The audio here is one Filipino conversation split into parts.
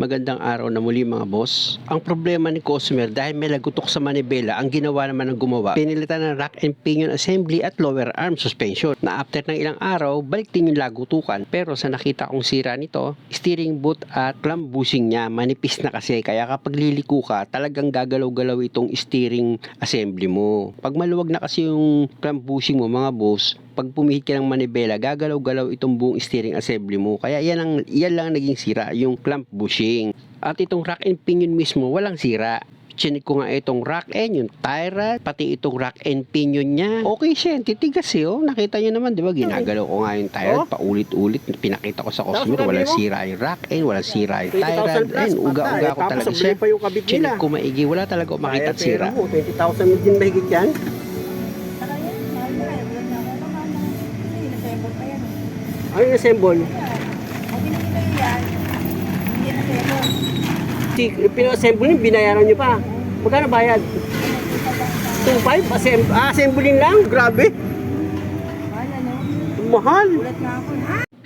Magandang araw na muli mga boss. Ang problema ni customer dahil may lagutok sa manibela, ang ginawa naman ng gumawa, pinilitan ng rack and pinion assembly at lower arm suspension. Na after ng ilang araw, balik din yung lagutukan. Pero sa nakita kong sira nito, steering boot at clamp bushing niya manipis na kasi kaya kapag liliko ka, talagang gagalaw-galaw itong steering assembly mo. Pag maluwag na kasi yung clamp bushing mo mga boss, pag pumihit ka ng manibela, gagalaw-galaw itong buong steering assembly mo. Kaya yan, ang, yan lang naging sira, yung clamp bushing. At itong rack and pinion mismo, walang sira. Chinik ko nga itong rack and yung tire rod, pati itong rack and pinion niya. Okay siya, yung titigas eh. Oh. Nakita niyo naman, di ba? Ginagalaw ko nga yung tire rod, paulit-ulit. Pinakita ko sa customer, walang sira yung rack and walang sira yung tire rod. And uga-uga ko talaga siya. pa yung kabit Chinik nila. ko maigi, wala talaga ako makita sira. pera mo, 20,000 din mahigit yan. Saka yan, mahal na eh. Wala na ako naman ng kasi nasembol pa yan. eh. Ano yung assemble? Pag binigyan kayo yan, nyo, binayaran nyo pa. Magkano bayad? 2.5? Assemb ah, assembling lang? Grabe. Mahal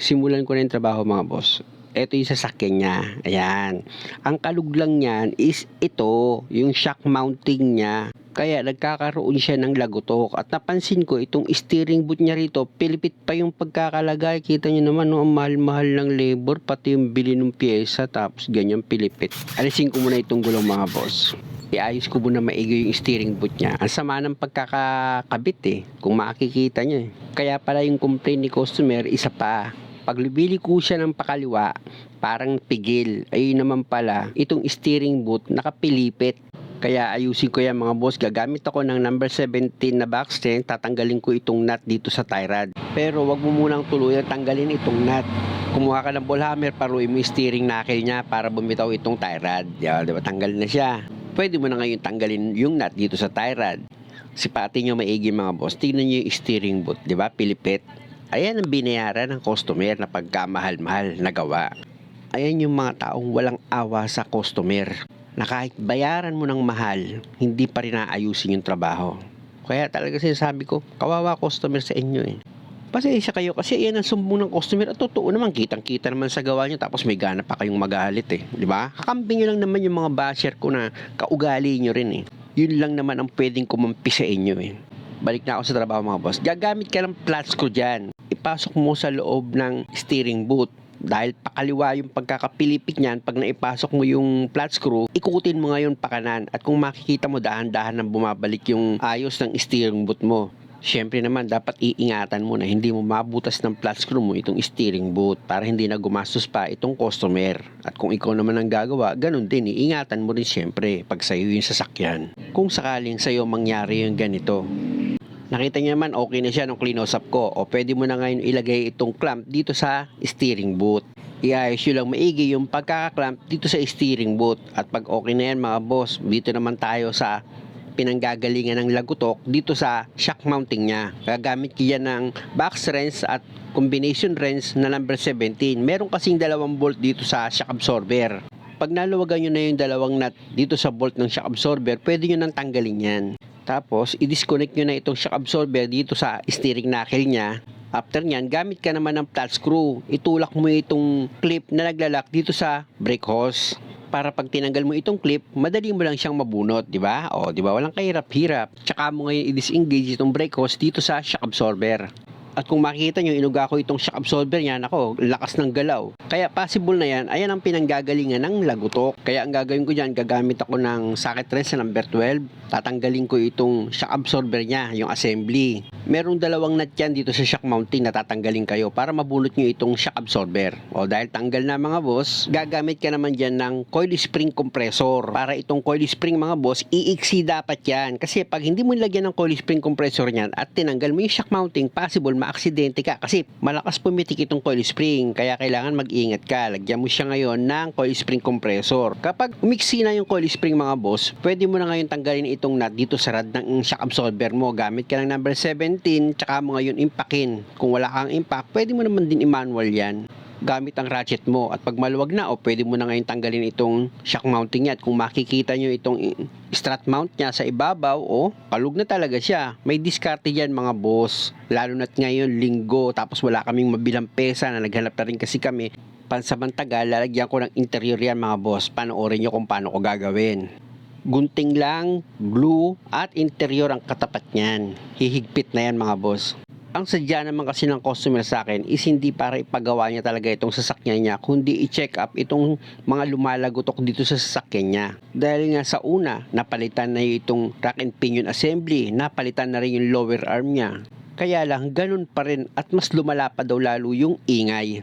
simulan ko na yung trabaho mga boss. Ito yung sasakyan niya. Ayan. Ang kaluglang niyan is ito, yung shock mounting niya. Kaya nagkakaroon siya ng lagutok. At napansin ko, itong steering boot niya rito, pilipit pa yung pagkakalagay. Kita niyo naman, no, ang mahal-mahal ng labor, pati yung bili ng pyesa, tapos ganyan pilipit. Alisin ko muna itong gulong mga boss. Iayos ko muna maigi yung steering boot niya. Ang sama ng pagkakakabit eh, kung makikita niyo eh. Kaya pala yung complaint ni customer, isa pa. Pag ko siya ng pakaliwa, parang pigil. Ayun naman pala, itong steering boot nakapilipit. Kaya ayusin ko yan mga boss. Gagamit ako ng number 17 na box 10. Tatanggalin ko itong nut dito sa tie rod. Pero wag mo munang tuluyan tanggalin itong nut. Kumuha ka ng ball hammer, paruin mo steering knuckle niya para bumitaw itong tie rod. Di ba? Tanggal na siya. Pwede mo na ngayon tanggalin yung nut dito sa tie rod. Sipati nyo maigi mga boss. Tignan nyo yung steering boot. Di ba? Pilipit. Ayan ang binayaran ng customer na pagkamahal-mahal na gawa. Ayan yung mga taong walang awa sa customer na kahit bayaran mo ng mahal, hindi pa rin naayusin yung trabaho. Kaya talaga sinasabi ko, kawawa customer sa inyo eh. Pasensya kayo kasi yan ang sumbong ng customer at totoo naman, kitang-kita naman sa gawa nyo tapos may gana pa kayong magalit eh. Di ba? Kakamping nyo lang naman yung mga basher ko na kaugali nyo rin eh. Yun lang naman ang pwedeng kumampi sa inyo eh. Balik na ako sa trabaho mga boss. Gagamit ka ng flat screw dyan. Ipasok mo sa loob ng steering boot. Dahil pakaliwa yung pagkakapilipit niyan, pag naipasok mo yung flat screw, ikutin mo ngayon pa kanan. At kung makikita mo, dahan-dahan nang bumabalik yung ayos ng steering boot mo. Siyempre naman, dapat iingatan mo na hindi mo mabutas ng flat screw mo itong steering boot para hindi na gumastos pa itong customer. At kung ikaw naman ang gagawa, ganun din, iingatan mo rin siyempre pag sa'yo yung sasakyan. Kung sakaling sa'yo mangyari yung ganito, Nakita niyo naman okay na siya nung up ko. O pwede mo na ngayon ilagay itong clamp dito sa steering boot. Iayos nyo lang maigi yung pagkakaklamp dito sa steering boot. At pag okay na yan mga boss, dito naman tayo sa pinanggagalingan ng lagutok dito sa shock mounting niya. Gagamit ko yan ng box wrench at combination wrench na number 17. Meron kasing dalawang bolt dito sa shock absorber. Pag naluwagan nyo na yung dalawang nut dito sa bolt ng shock absorber, pwede nyo nang tanggalin yan. Tapos, i-disconnect nyo na itong shock absorber dito sa steering knuckle niya. After nyan, gamit ka naman ng flat screw. Itulak mo itong clip na naglalak dito sa brake hose. Para pag tinanggal mo itong clip, madali mo lang siyang mabunot, di ba? O, di ba? Walang kahirap-hirap. Tsaka mo ngayon i-disengage itong brake hose dito sa shock absorber. At kung makikita nyo, inuga ko itong shock absorber niya, nako, lakas ng galaw. Kaya possible na yan, ayan ang pinanggagalingan ng lagutok. Kaya ang gagawin ko dyan, gagamit ako ng socket wrench sa number 12. Tatanggalin ko itong shock absorber niya, yung assembly. Merong dalawang nut yan dito sa shock mounting na tatanggalin kayo para mabunot nyo itong shock absorber. O dahil tanggal na mga boss, gagamit ka naman dyan ng coil spring compressor. Para itong coil spring mga boss, iiksi dapat yan. Kasi pag hindi mo nilagyan ng coil spring compressor niyan at tinanggal mo yung shock mounting, possible maaksidente ka. Kasi malakas pumitik itong coil spring. Kaya kailangan mag-ingat ka. Lagyan mo siya ngayon ng coil spring compressor. Kapag umiksi na yung coil spring mga boss, pwede mo na ngayon tanggalin itong nut dito sa rad ng shock absorber mo. Gamit ka ng number 17, tsaka mo ngayon impakin. Kung wala kang impact, pwede mo naman din i-manual yan gamit ang ratchet mo at pag maluwag na o pwede mo na ngayon tanggalin itong shock mounting niya at kung makikita nyo itong strut mount niya sa ibabaw o kalug na talaga siya may diskarte yan mga boss lalo na't ngayon linggo tapos wala kaming mabilang pesa na naghanap na rin kasi kami Pansamantagal, lalagyan ko ng interior yan mga boss. Panoorin nyo kung paano ko gagawin. Gunting lang, glue, at interior ang katapat niyan. Hihigpit na yan mga boss. Ang sadya naman kasi ng customer sa akin is hindi para ipagawa niya talaga itong sasakyan niya, kundi i-check up itong mga lumalagotok dito sa sasakyan niya. Dahil nga sa una, napalitan na itong rack and pinion assembly, napalitan na rin yung lower arm niya. Kaya lang, ganun pa rin at mas lumala pa daw lalo yung ingay.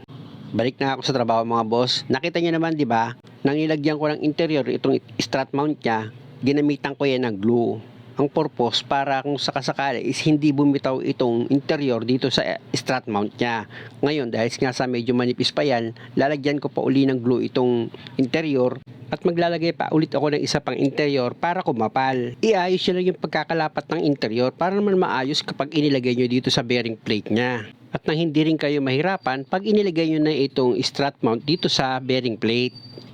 Balik na ako sa trabaho mga boss. Nakita niyo naman, di ba? Nang ilagyan ko ng interior itong strut mount niya, ginamitan ko yan ng glue. Ang purpose para kung sakasakali is hindi bumitaw itong interior dito sa strut mount niya. Ngayon, dahil nga sa medyo manipis pa yan, lalagyan ko pa uli ng glue itong interior at maglalagay pa ulit ako ng isa pang interior para kumapal. Iayos nyo lang yung pagkakalapat ng interior para naman maayos kapag inilagay nyo dito sa bearing plate niya. At nang hindi rin kayo mahirapan pag inilagay nyo na itong strut mount dito sa bearing plate.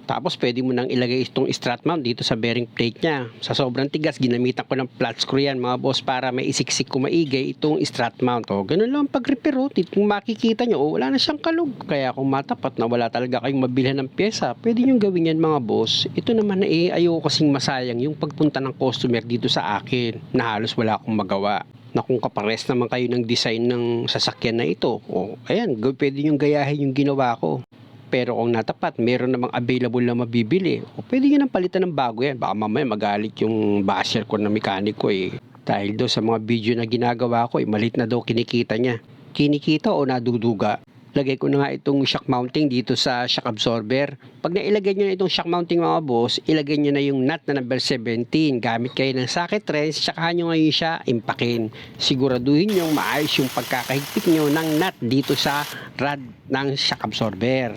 Tapos pwede mo nang ilagay itong strut mount dito sa bearing plate niya. Sa sobrang tigas, ginamitan ko ng flat screw yan mga boss para may isiksik ko maigay itong strut mount. O, ganun lang ang pag-repair o. Kung makikita nyo, oh, wala na siyang kalug. Kaya kung matapat na wala talaga kayong mabilhan ng pyesa, pwede nyo gawin yan mga boss. Ito naman na eh, ayoko kasing masayang yung pagpunta ng customer dito sa akin na halos wala akong magawa na kung kapares naman kayo ng design ng sasakyan na ito, o ayan, pwede nyo gayahin yung ginawa ko. Pero kung natapat, meron namang available na mabibili. O pwede nyo nang palitan ng bago yan. Baka mamaya magalit yung basher ko na mekaniko eh. Dahil doon sa mga video na ginagawa ko, eh, malit na daw kinikita niya. Kinikita o naduduga? Lagay ko na nga itong shock mounting dito sa shock absorber. Pag nailagay nyo na itong shock mounting mga boss, ilagay nyo na yung nut na number 17. Gamit kayo ng socket wrench, tsaka nyo ngayon siya impakin. Siguraduhin nyo maayos yung pagkakahigpit nyo ng nut dito sa rod ng shock absorber.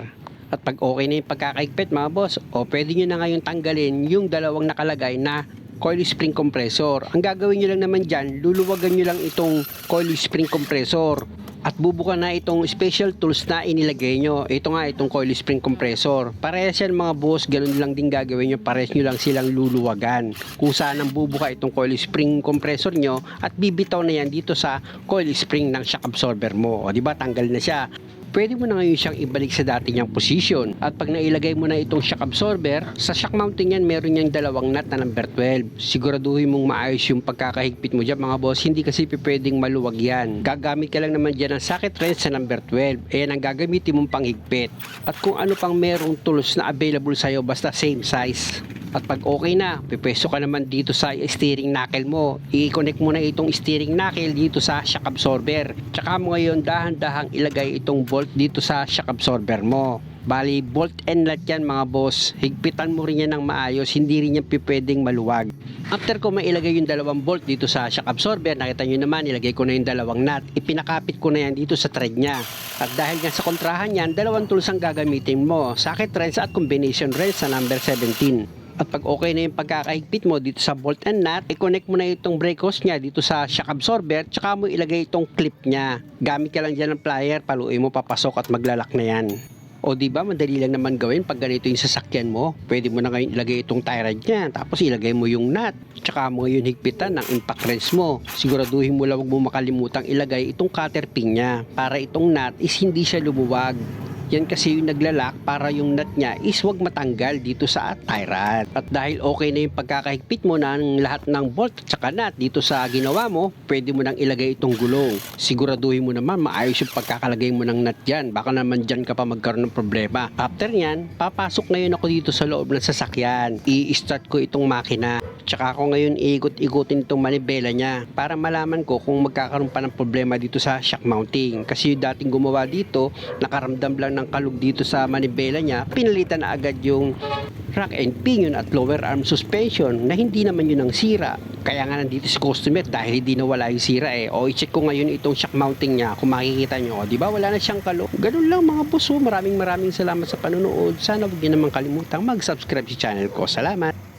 At pag okay na yung pagkakaigpit mga boss, o pwede nyo na ngayon tanggalin yung dalawang nakalagay na coil spring compressor. Ang gagawin nyo lang naman dyan, luluwagan nyo lang itong coil spring compressor at bubuka na itong special tools na inilagay nyo. Ito nga itong coil spring compressor. Parehas yan mga boss, ganun lang din gagawin nyo. Parehas nyo lang silang luluwagan. Kung saan ang bubuka itong coil spring compressor nyo at bibitaw na yan dito sa coil spring ng shock absorber mo. O di ba tanggal na siya pwede mo na ngayon siyang ibalik sa dati niyang position. At pag nailagay mo na itong shock absorber, sa shock mounting yan, meron niyang dalawang nut na number 12. Siguraduhin mong maayos yung pagkakahigpit mo dyan mga boss, hindi kasi pwedeng maluwag yan. Gagamit ka lang naman dyan ng socket wrench sa number 12. Ayan ang gagamitin mong panghigpit. At kung ano pang merong tools na available sa'yo, basta same size. At pag okay na, pipwesto ka naman dito sa steering knuckle mo. I-connect mo na itong steering knuckle dito sa shock absorber. Tsaka mo ngayon dahan-dahang ilagay itong bolt dito sa shock absorber mo. Bali, bolt and nut yan mga boss. Higpitan mo rin yan ng maayos, hindi rin yan pwedeng maluwag. After ko mailagay yung dalawang bolt dito sa shock absorber, nakita nyo naman, ilagay ko na yung dalawang nut. Ipinakapit ko na yan dito sa thread niya. At dahil nga sa kontrahan yan, dalawang tools ang gagamitin mo. Socket wrench at combination wrench sa number 17. At pag okay na yung pagkakahigpit mo dito sa bolt and nut, i-connect mo na itong brake hose niya dito sa shock absorber, tsaka mo ilagay itong clip niya. Gamit ka lang dyan ng plier, paluin mo papasok at maglalak na yan. O di ba madali lang naman gawin pag ganito yung sasakyan mo. Pwede mo na ngayon ilagay itong tie rod niya, tapos ilagay mo yung nut. Tsaka mo ngayon higpitan ng impact wrench mo. Siguraduhin mo lang huwag mo makalimutang ilagay itong cutter pin niya para itong nut is hindi siya lumuwag. Yan kasi yung naglalak para yung nut niya is wag matanggal dito sa tie rod. At dahil okay na yung pagkakahigpit mo ng lahat ng bolt at saka nut dito sa ginawa mo, pwede mo nang ilagay itong gulong. Siguraduhin mo naman maayos yung pagkakalagay mo ng nut dyan. Baka naman dyan ka pa magkaroon ng problema. After nyan, papasok ngayon ako dito sa loob ng sasakyan. I-start ko itong makina. Tsaka ako ngayon iikot-ikutin itong manibela niya para malaman ko kung magkakaroon pa ng problema dito sa shock mounting. Kasi yung dating gumawa dito, nakaramdam lang ng kalug dito sa manibela niya, pinalitan na agad yung rack and pinion at lower arm suspension na hindi naman yun ang sira. Kaya nga nandito si customer dahil hindi nawala yung sira eh. O i-check ko ngayon itong shock mounting niya kung makikita nyo. O, di ba wala na siyang kalug. Ganun lang mga boss. Maraming maraming salamat sa panonood. Sana huwag niyo naman kalimutang mag-subscribe sa channel ko. Salamat!